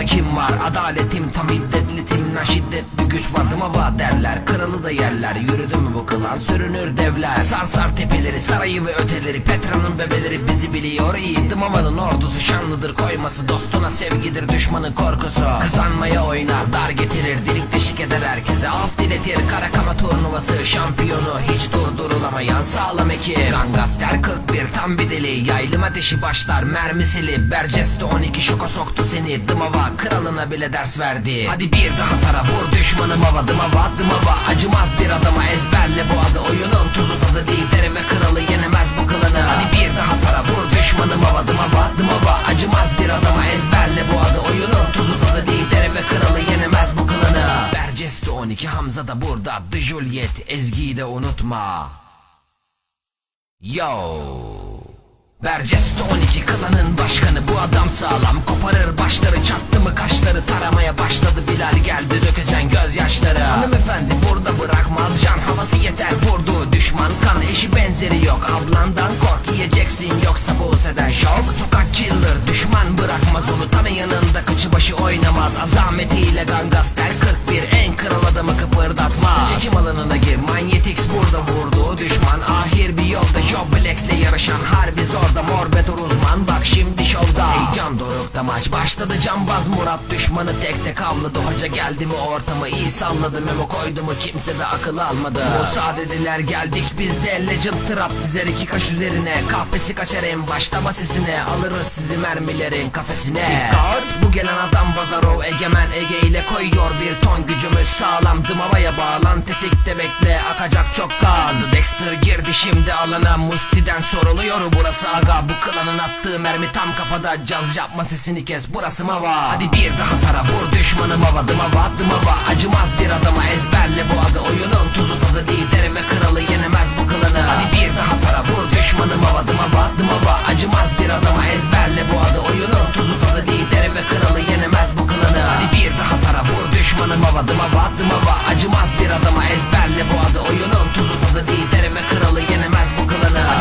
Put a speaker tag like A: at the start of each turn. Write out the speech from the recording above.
A: Burada kim var? Adaletim tam hiddetli timden şiddetli güç vardım ava derler Kralı da yerler yürüdü mü bu kılan? Sürünür devler. Sar sar tepeleri sarayı ve öteleri. Petra'nın bebeleri bizi biliyor iyi Dımamanın ordusu. Şanlıdır koyması Dostuna sevgidir düşmanın korkusu. Kazanmaya oynar dar getirir Dilik deşik eder herkese. Af diletir karakama turnuvası. Şampiyonu hiç durdurulamayan sağlam ekip. Gangaster 41 tam bir deli. Yaylım ateşi başlar mermisili Berceste 12 şoka soktu seni. Dımava kralına bile ders verdi. Hadi bir daha tara vur düşmanım hava Dımava dımava acımaz bir adama ezberle bu adı. Oyunun tuzu tadı lideri ve kralı yenemez bu kılını. Hadi bir daha tara vur düşmanım hava Dımava dımava acımaz bir adama ezberle bu adı. Oyunun tuzu tadı lideri ve kralı yenemez bu kılını. Berceste 12 Hamza da burada. The Juliet Ezgi'yi de unutma. Yo. Berceste 12 klanın başkanı. Bu adam sağlam. Koparır başları çattı mı kaşları taramaya başladı. Bilal geldi dökeceksin gözyaşları Hanımefendi burada bırakmaz can. Havası yeter vurdu Düşman kan. Eşi benzeri yok ablandan kork yiyeceksin. Yoksa Buse'den şok Sokak killer. Düşman bırakmaz onu tanı yanında kıçı başı oynamaz. Azametiyle gangaster 41 en kral adamı kıpırdatmaz. Çekim alanına gir manyetix Heyecan dorukta maç başladı. Cambaz Murat düşmanı tek tek avladı. Hoca geldi mi ortamı iyi salladı. Memo koydu mu kimse de akıl almadı. Musa dediler geldik biz de Legend trap dizer iki kaş üzerine. Kahpesi kaçar en başta basisine. Alırız sizi mermilerin kafesine. Bu gelen adam Bazarov Egemen Ege ile koyuyor bir ton gücümüz. Sağlam Dımavaya bağlan tetikte şimdi alana Musti'den soruluyor. Burası aga Bu klanın attığı mermi tam kafada. Caz yapma sesini kes burası mava. Hadi bir daha tara vur düşmanım hava Dımava dımava acımaz bir adama ezberle bu adı. Oyunun tuzu tadı lideri ve attım hava Acımaz bir adama ezberle bu adı. Oyunun tuzu tadı değil derime kralı yenemez bu klanı